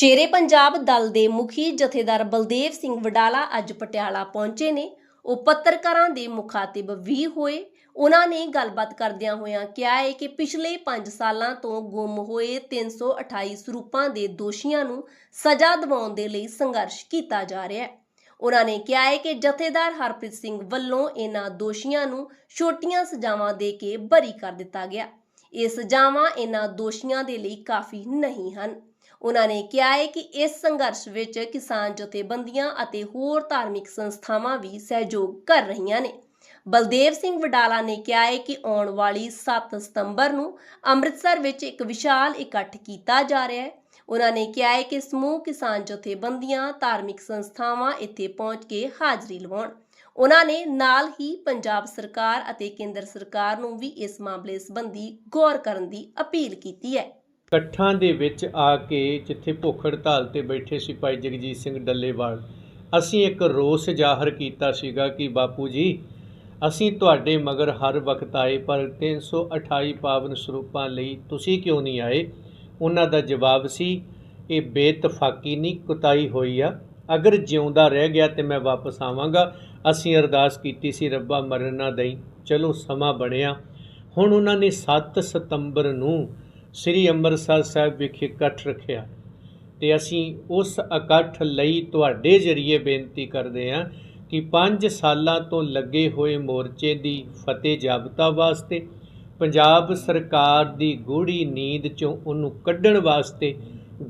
ਚੇਰੇ ਪੰਜਾਬ ਦਲ ਦੇ ਮੁਖੀ ਜਥੇਦਾਰ ਬਲਦੇਵ ਸਿੰਘ ਵਡਾਲਾ ਅੱਜ ਪਟਿਆਲਾ ਪਹੁੰਚੇ ਨੇ। ਉਹ ਪੱਤਰਕਾਰਾਂ ਦੇ ਮੁਖਾਤਿਬ ਵੀ ਹੋਏ। ਉਹਨਾਂ ਨੇ ਗੱਲਬਾਤ ਕਰਦਿਆਂ ਹੋਇਆਂ ਕਿਹਾ ਹੈ ਕਿ ਪਿਛਲੇ 5 ਸਾਲਾਂ ਤੋਂ ਗੁੰਮ ਹੋਏ 328 ਸਰੂਪਾਂ ਦੇ ਦੋਸ਼ੀਆਂ ਨੂੰ ਸਜ਼ਾ ਦਿਵਾਉਣ ਦੇ ਲਈ ਸੰਘਰਸ਼ ਕੀਤਾ ਜਾ ਰਿਹਾ ਹੈ। ਉਹਨਾਂ ਨੇ ਕਿਹਾ ਹੈ ਕਿ ਜਥੇਦਾਰ ਹਰਪ੍ਰੀਤ ਸਿੰਘ ਵੱਲੋਂ ਇਹਨਾਂ ਦੋਸ਼ੀਆਂ ਨੂੰ ਛੋਟੀਆਂ ਸਜ਼ਾਵਾਂ ਦੇ ਕੇ ਬਰੀ ਕਰ ਦਿੱਤਾ ਗਿਆ। ਇਹ ਸਜ਼ਾਵਾਂ ਇਹਨਾਂ ਦੋਸ਼ੀਆਂ ਦੇ ਲਈ ਕਾਫੀ ਨਹੀਂ ਹਨ। ਉਹਨਾਂ ਨੇ ਕਿਹਾ ਹੈ ਕਿ ਇਸ ਸੰਘਰਸ਼ ਵਿੱਚ ਕਿਸਾਨ ਜਥੇਬੰਦੀਆਂ ਅਤੇ ਹੋਰ ਧਾਰਮਿਕ ਸੰਸਥਾਵਾਂ ਵੀ ਸਹਿਯੋਗ ਕਰ ਰਹੀਆਂ ਨੇ। ਬਲਦੇਵ ਸਿੰਘ ਵਡਾਲਾ ਨੇ ਕਿਹਾ ਹੈ ਕਿ ਆਉਣ ਵਾਲੀ 7 ਸਤੰਬਰ ਨੂੰ ਅੰਮ੍ਰਿਤਸਰ ਵਿੱਚ ਇੱਕ ਵਿਸ਼ਾਲ ਇਕੱਠ ਕੀਤਾ ਜਾ ਰਿਹਾ ਹੈ। ਉਹਨਾਂ ਨੇ ਕਿਹਾ ਹੈ ਕਿ ਸਮੂਹ ਕਿਸਾਨ ਜਥੇਬੰਦੀਆਂ, ਧਾਰਮਿਕ ਸੰਸਥਾਵਾਂ ਇੱਥੇ ਪਹੁੰਚ ਕੇ ਹਾਜ਼ਰੀ ਲਵਾਉਣ। ਉਹਨਾਂ ਨੇ ਨਾਲ ਹੀ ਪੰਜਾਬ ਸਰਕਾਰ ਅਤੇ ਕੇਂਦਰ ਸਰਕਾਰ ਨੂੰ ਵੀ ਇਸ ਮਾਮਲੇ ਸੰਬੰਧੀ ਗੌਰ ਕਰਨ ਦੀ ਅਪੀਲ ਕੀਤੀ ਹੈ। ਇਕੱਠਾਂ ਦੇ ਵਿੱਚ ਆ ਕੇ ਜਿੱਥੇ ਭੁੱਖ ਹੜਤਾਲ ਤੇ ਬੈਠੇ ਸੀ ਭਾਈ ਜਗਜੀਤ ਸਿੰਘ ਡੱਲੇਵਾਲ, ਅਸੀਂ ਇੱਕ ਰੋਸ ਜ਼ਾਹਰ ਕੀਤਾ ਸੀਗਾ ਕਿ ਬਾਪੂ ਜੀ, ਅਸੀਂ ਤੁਹਾਡੇ ਮਗਰ ਹਰ ਵਕਤ ਆਏ, ਪਰ 328 ਪਾਵਨ ਸਰੂਪਾਂ ਲਈ ਤੁਸੀਂ ਕਿਉਂ ਨਹੀਂ ਆਏ? ਉਹਨਾਂ ਦਾ ਜਵਾਬ ਸੀ, ਇਹ ਬੇਤਫਾਕੀ ਨਹੀਂ, ਕੁਤਾਈ ਹੋਈ ਆ। ਅਗਰ ਜਿਉਂਦਾ ਰਹਿ ਗਿਆ ਤੇ ਮੈਂ ਵਾਪਸ ਆਵਾਂਗਾ। ਅਸੀਂ ਅਰਦਾਸ ਕੀਤੀ ਸੀ, ਰੱਬਾ ਮਰਨ ਨਾ ਦਈ। ਚਲੋ ਸਮਾਂ ਬਣਿਆ। ਹੁਣ ਉਹਨਾਂ ਨੇ 7 ਸਤੰਬਰ ਨੂੰ ਸ੍ਰੀ ਅੰਮ੍ਰਿਤਸਰ ਸਾਹਿਬ ਵਿਖੇ ਇਕੱਠ ਰੱਖਿਆ ਤੇ ਅਸੀਂ ਉਸ ਇਕੱਠ ਲਈ ਤੁਹਾਡੇ ਜ਼ਰੀਏ ਬੇਨਤੀ ਕਰਦੇ ਹਾਂ ਕਿ 5 ਸਾਲਾਂ ਤੋਂ ਲੱਗੇ ਹੋਏ ਮੋਰਚੇ ਦੀ ਫਤਿਹ ਜਾਬਤਾ ਵਾਸਤੇ, ਪੰਜਾਬ ਸਰਕਾਰ ਦੀ ਗੂੜੀ ਨੀਂਦ ਚੋਂ ਉਹਨੂੰ ਕੱਢਣ ਵਾਸਤੇ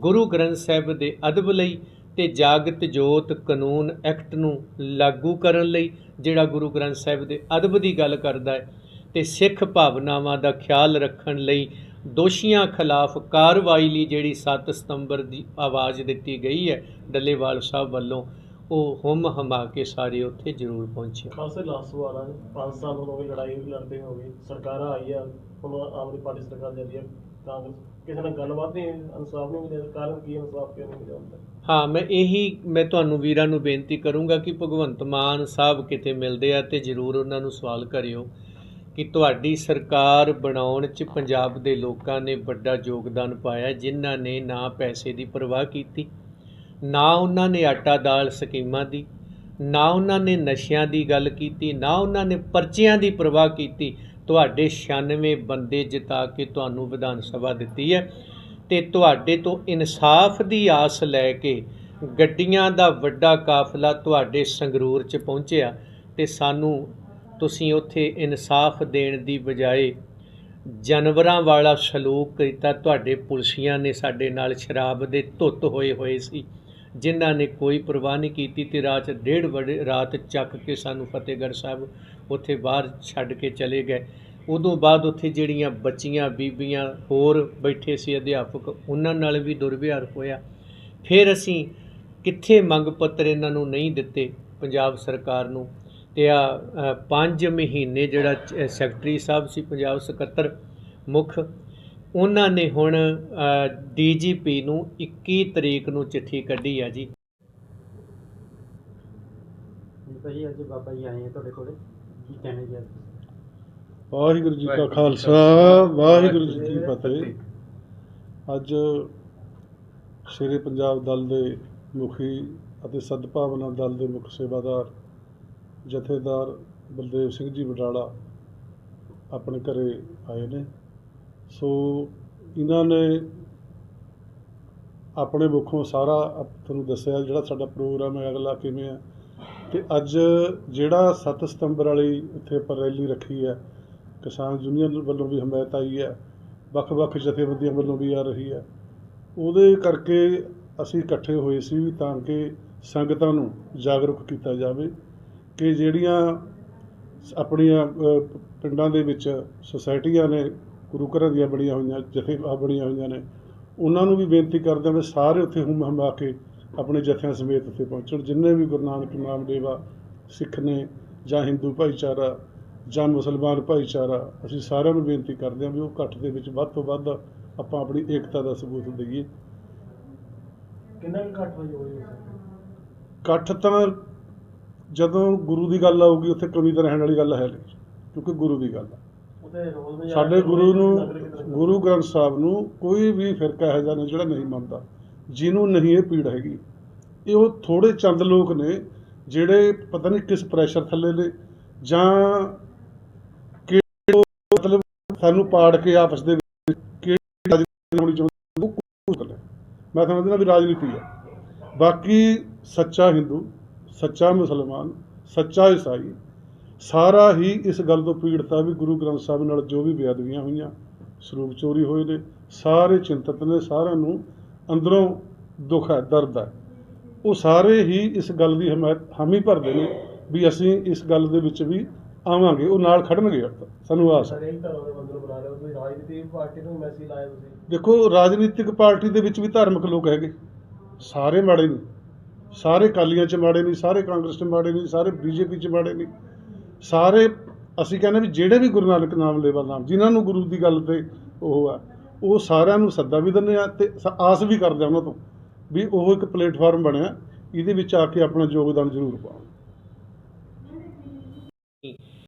ਗੁਰੂ ਗ੍ਰੰਥ ਸਾਹਿਬ ਦੇ ਅਦਬ ਲਈ ਤੇ ਜਾਗਤ ਜੋਤ ਕਾਨੂੰਨ ਐਕਟ ਨੂੰ ਲਾਗੂ ਕਰਨ ਲਈ ਜਿਹੜਾ ਗੁਰੂ ਗ੍ਰੰਥ ਸਾਹਿਬ ਦੇ ਅਦਬ ਦੀ ਗੱਲ ਕਰਦਾ ਹੈ ਤੇ ਸਿੱਖ ਭਾਵਨਾਵਾਂ ਦਾ ਖਿਆਲ ਰੱਖਣ ਲਈ ਦੋਸ਼ੀਆਂ ਖਿਲਾਫ ਕਾਰਵਾਈ ਲਈ ਜਿਹੜੀ 7 ਸਤੰਬਰ ਦੀ ਆਵਾਜ਼ ਦਿੱਤੀ ਗਈ ਹੈ ਡੱਲੇਵਾਲ ਸਾਹਿਬ ਵੱਲੋਂ ਉਹ ਹਮ ਹਮਾ ਕੇ ਸਾਰੇ ਉੱਥੇ ਜ਼ਰੂਰ ਪਹੁੰਚੇ। ਖਾਸੇ ਲਾਸਟ ਵਾਲਾ 5 ਸਾਲ ਹੋ ਗਏ ਲੜਾਈ ਵੀ ਲੜਦੇ ਹੋ ਗਏ ਸਰਕਾਰਾਂ ਆਈ ਆ ਹੁਣ ਆਮ ਪਾਰਟੀ ਸਰਕਾਰ ਜਾਂਦੀ ਹੈ ਕਾਂਗਰਸ ਕਿਸੇ ਨਾਲ ਗੱਲਬਾਤ ਨਹੀਂ ਇਨਸਾਫ ਨਹੀਂ ਮਿਲਿਆ ਕਾਰਨ ਕੀ ਇਨਸਾਫ ਕਿਉਂ ਨਹੀਂ ਮਿਲਿਆ ਹਾਂ ਮੈਂ ਇਹੀ ਮੈਂ ਤੁਹਾਨੂੰ ਵੀਰਾਂ ਨੂੰ ਬੇਨਤੀ ਕਰੂੰਗਾ ਕਿ ਭਗਵੰਤ ਮਾਨ ਸਾਹਿਬ ਕਿਤੇ ਮਿਲਦੇ ਆ ਤੇ ਜ਼ਰੂਰ ਉਹਨਾਂ ਨੂੰ ਸਵਾਲ ਕਰਿਓ। ਕਿ ਤੁਹਾਡੀ ਸਰਕਾਰ ਬਣਾਉਣ 'ਚ ਪੰਜਾਬ ਦੇ ਲੋਕਾਂ ਨੇ ਵੱਡਾ ਯੋਗਦਾਨ ਪਾਇਆ, ਜਿਨ੍ਹਾਂ ਨੇ ਨਾ ਪੈਸੇ ਦੀ ਪਰਵਾਹ ਕੀਤੀ, ਨਾ ਉਹਨਾਂ ਨੇ ਆਟਾ ਦਾਲ ਸਕੀਮਾਂ ਦੀ, ਨਾ ਉਹਨਾਂ ਨੇ ਨਸ਼ਿਆਂ ਦੀ ਗੱਲ ਕੀਤੀ, ਨਾ ਉਹਨਾਂ ਨੇ ਪਰਚੀਆਂ ਦੀ ਪਰਵਾਹ ਕੀਤੀ, ਤੁਹਾਡੇ 96 ਬੰਦੇ ਜਿਤਾ ਕੇ ਤੁਹਾਨੂੰ ਵਿਧਾਨ ਸਭਾ ਦਿੱਤੀ ਹੈ ਤੇ ਤੁਹਾਡੇ ਤੋਂ ਇਨਸਾਫ ਦੀ ਆਸ ਲੈ ਕੇ ਗੱਡੀਆਂ ਦਾ ਵੱਡਾ ਕਾਫਲਾ ਤੁਹਾਡੇ ਸੰਗਰੂਰ 'ਚ ਪਹੁੰਚਿਆ ਤੇ ਸਾਨੂੰ ਤੁਸੀਂ ਉੱਥੇ ਇਨਸਾਫ ਦੇਣ ਦੀ ਬਜਾਏ ਜਾਨਵਰਾਂ ਵਾਲਾ ਸਲੂਕ ਕੀਤਾ, ਤੁਹਾਡੇ ਪੁਲਸੀਆਂ ਨੇ ਸਾਡੇ ਨਾਲ ਸ਼ਰਾਬ ਦੇ ਧੁੱਤ ਹੋਏ ਹੋਏ ਸੀ। ਜਿਨ੍ਹਾਂ ਨੇ ਕੋਈ ਪਰਵਾਹ ਨਹੀਂ ਕੀਤੀ ਤੇ ਰਾਤ ਡੇਢ ਵਜੇ ਰਾਤ ਚੱਕ ਕੇ ਸਾਨੂੰ ਫਤਿਹਗੜ੍ਹ ਸਾਹਿਬ ਉੱਥੇ ਬਾਹਰ ਛੱਡ ਕੇ ਚਲੇ ਗਏ। ਉਦੋਂ ਬਾਅਦ ਉੱਥੇ ਜਿਹੜੀਆਂ ਬੱਚੀਆਂ, ਬੀਬੀਆਂ ਹੋਰ ਬੈਠੇ ਸੀ, ਅਧਿਆਪਕ, ਉਹਨਾਂ ਨਾਲ ਵੀ ਦੁਰਵਿਹਾਰ ਹੋਇਆ। ਫਿਰ ਅਸੀਂ ਕਿੱਥੇ ਮੰਗ ਪੱਤਰ ਇਹਨਾਂ ਨੂੰ ਨਹੀਂ ਦਿੱਤੇ? ਪੰਜਾਬ ਸਰਕਾਰ ਨੂੰ ਤੇ ਆ 5 ਮਹੀਨੇ ਜਿਹੜਾ ਸੈਕਟਰੀ ਸਾਹਿਬ ਸੀ ਪੰਜਾਬ ਸਕੱਤਰ ਮੁੱਖ ਉਹਨਾਂ ਨੇ ਹੁਣ ਡੀਜੀਪੀ ਨੂੰ 21 ਤਰੀਕ ਨੂੰ ਚਿੱਠੀ ਕੱਢੀ ਆ ਜੀ। ਅੱਜ ਬਾਬਾ ਜੀ ਆਏ ਆ ਤੁਹਾਡੇ ਕੋਲੇ। ਕੀ ਕਹਿਣਾ ਜੀ ਅੱਜ? ਵਾਹਿਗੁਰੂ ਜੀ ਕਾ ਖਾਲਸਾ ਵਾਹਿਗੁਰੂ ਜੀ ਕੀ ਫਤਿਹ। ਅੱਜ ਸ਼ੇਰੇ ਪੰਜਾਬ ਦਲ ਦੇ ਮੁਖੀ ਅਤੇ ਸਦਭਾਵਨਾ ਦਲ ਦੇ ਮੁੱਖ ਸੇਵਾਦਾਰ ਜਥੇਦਾਰ ਬਲਦੇਵ ਸਿੰਘ ਜੀ ਬਟਾਲਾ ਆਪਣੇ ਘਰੇ ਆਏ ਨੇ। ਸੋ ਇਹਨਾਂ ਨੇ ਆਪਣੇ ਮੁੱਖੋਂ ਸਾਰਾ ਤੁਹਾਨੂੰ ਦੱਸਿਆ ਜਿਹੜਾ ਸਾਡਾ ਪ੍ਰੋਗਰਾਮ ਹੈ, ਅਗਲਾ ਕਿਵੇਂ ਹੈ। ਤੇ ਅੱਜ ਜਿਹੜਾ 7 ਸਤੰਬਰ ਵਾਲੀ ਇੱਥੇ ਆਪਾਂ ਰੈਲੀ ਰੱਖੀ ਹੈ, ਕਿਸਾਨ ਯੂਨੀਅਨ ਵੱਲੋਂ ਵੀ ਹਮਾਇਤ ਆਈ ਹੈ, ਵੱਖ-ਵੱਖ ਜਥੇਬੰਦੀਆਂ ਵੱਲੋਂ ਵੀ ਆ ਰਹੀ ਹੈ। ਉਹਦੇ ਕਰਕੇ ਅਸੀਂ ਇਕੱਠੇ ਹੋਏ ਸੀ ਵੀ ਤਾਂ ਕਿ ਸੰਗਤਾਂ ਨੂੰ ਜਾਗਰੂਕ ਕੀਤਾ ਜਾਵੇ। ਕਿ ਜਿਹੜੀਆਂ ਆਪਣੀਆਂ ਪਿੰਡਾਂ ਦੇ ਵਿੱਚ ਸੁਸਾਇਟੀਆਂ ਨੇ ਗੁਰੂ ਘਰਾਂ ਦੀਆਂ ਬਣੀਆਂ ਹੋਈਆਂ ਜਥੇ ਅ, ਬਣੀਆਂ ਹੋਈਆਂ ਨੇ ਉਹਨਾਂ ਨੂੰ ਵੀ ਬੇਨਤੀ ਕਰਦੇ ਹਾਂ ਵੀ ਸਾਰੇ ਉੱਥੇ ਹੁੰਮ ਹਮਾ ਕੇ ਆਪਣੇ ਜਥਿਆਂ ਸਮੇਤ ਉੱਥੇ ਪਹੁੰਚਣ। ਜਿੰਨੇ ਵੀ ਗੁਰੂ ਨਾਨਕ ਨਾਮਦੇਵ ਸਿੱਖ ਨੇ ਜਾਂ ਹਿੰਦੂ ਭਾਈਚਾਰਾ ਜਾਂ ਮੁਸਲਮਾਨ ਭਾਈਚਾਰਾ ਅਸੀਂ ਸਾਰਿਆਂ ਨੂੰ ਬੇਨਤੀ ਕਰਦੇ ਹਾਂ ਵੀ ਉਹ ਇਕੱਠ ਦੇ ਵਿੱਚ ਵੱਧ ਤੋਂ ਵੱਧ ਆਪਾਂ ਆਪਣੀ ਏਕਤਾ ਦਾ ਸਬੂਤ ਦਈਏ। ਕਿੰਨਾ ਘੱਟ ਹੋਈ ਹੋਈ ਇਕੱਠ ਤਾਂ ਜਦੋਂ ਗੁਰੂ ਦੀ ਗੱਲ ਆਊਗੀ ਉੱਥੇ ਕਮੀ ਤਾਂ ਰਹਿਣ ਵਾਲੀ ਗੱਲ ਹੈ ਨਹੀਂ ਕਿਉਂਕਿ ਗੁਰੂ ਦੀ ਗੱਲ ਹੈ ਵਿੱਚ ਸਾਡੇ ਗੁਰੂ ਨੂੰ ਗੁਰੂ ਗ੍ਰੰਥ ਸਾਹਿਬ ਨੂੰ ਕੋਈ ਵੀ ਫਿਰਕਾ ਜਿਹਾ ਨਹੀਂ ਜਿਹੜਾ ਨਹੀਂ ਮੰਨਦਾ। ਜਿਹਨੂੰ ਨਹੀਂ ਇਹ ਪੀੜ ਹੈਗੀ। ਇਹ ਉਹ ਥੋੜੇ ਚੰਦ ਲੋਕ ਨੇ ਜਿਹੜੇ ਪਤਾ ਨਹੀਂ ਕਿਸ ਪ੍ਰੈਸ਼ਰ ਥੱਲੇ ਨੇ ਜਾਂ ਕਿਹੜੇ ਮਤਲਬ ਸਾਨੂੰ ਪਾੜ ਕੇ ਆਪਸ ਦੇ ਵਿੱਚ ਕਿਹੜੀ ਰਾਜਨੀਤੀ ਹੋਣੀ ਚਾਹੁੰਦੇ ਉਹ ਕੁਝ ਗੱਲ ਹੈ ਮੈਂ ਸਮਝਦਾ ਵੀ ਰਾਜਨੀਤੀ ਹੈ ਬਾਕੀ ਸੱਚਾ ਹਿੰਦੂ ਸੱਚਾ ਮੁਸਲਮਾਨ ਸੱਚਾ ਈਸਾਈ ਸਾਰਾ ਹੀ ਇਸ ਗੱਲ ਤੋਂ ਪੀੜਤਾ ਵੀ ਗੁਰੂ ਗ੍ਰੰਥ ਸਾਹਿਬ ਨਾਲ ਜੋ ਵੀ ਬੇਅਦਬੀਆਂ ਹੋਈਆਂ ਸਰੂਪ ਚੋਰੀ ਹੋਏ ਨੇ ਸਾਰੇ ਚਿੰਤਤ ਨੇ ਸਾਰਿਆਂ ਨੂੰ ਅੰਦਰੋਂ ਦੁੱਖ ਹੈ ਦਰਦ ਹੈ। ਉਹ ਸਾਰੇ ਹੀ ਇਸ ਗੱਲ ਦੀ ਹਮਾਇਤ ਹਾਮੀ ਭਰਦੇ ਨੇ ਵੀ ਅਸੀਂ ਇਸ ਗੱਲ ਦੇ ਵਿੱਚ ਵੀ ਆਵਾਂਗੇ ਉਹ ਨਾਲ ਖੜਨਗੇ ਸਾਨੂੰ ਆਸ ਹੈ। ਨੂੰ ਨੂੰ ਦੇਖੋ ਰਾਜਨੀਤਿਕ ਪਾਰਟੀ ਦੇ ਵਿੱਚ ਵੀ ਧਾਰਮਿਕ ਲੋਕ ਹੈਗੇ ਸਾਰੇ ਮਾੜੇ ਨਹੀਂ ਸਾਰੇ ਕਾਲੀਆਂ ਚ ਮਾੜੇ ਨਹੀਂ, ਸਾਰੇ ਕਾਂਗਰਸ ਚ ਮਾੜੇ ਨਹੀਂ, ਸਾਰੇ ਬੀਜੇਪੀ ਚ ਮਾੜੇ ਨਹੀਂ। ਸਾਰੇ ਅਸੀਂ ਕਹਿੰਦੇ ਵੀ ਜਿਹੜੇ ਵੀ ਗੁਰੂ ਨਾਨਕ ਨਾਮ ਲੈਵਾ ਨਾਮ, ਜਿਨ੍ਹਾਂ ਨੂੰ ਗੁਰੂ ਦੀ ਗੱਲ ਤੇ ਉਹ ਆ, ਉਹ ਸਾਰਿਆਂ ਨੂੰ ਸੱਦਾ ਵੀ ਦਿੰਦੇ ਆ ਤੇ ਆਸ ਵੀ ਕਰਦੇ ਆ ਉਹਨਾਂ ਤੋਂ ਵੀ ਉਹ ਇੱਕ ਪਲੇਟਫਾਰਮ ਬਣਿਆ, ਇਹਦੇ ਵਿੱਚ ਆ ਕੇ ਆਪਣਾ ਯੋਗਦਾਨ ਜ਼ਰੂਰ ਪਾਓ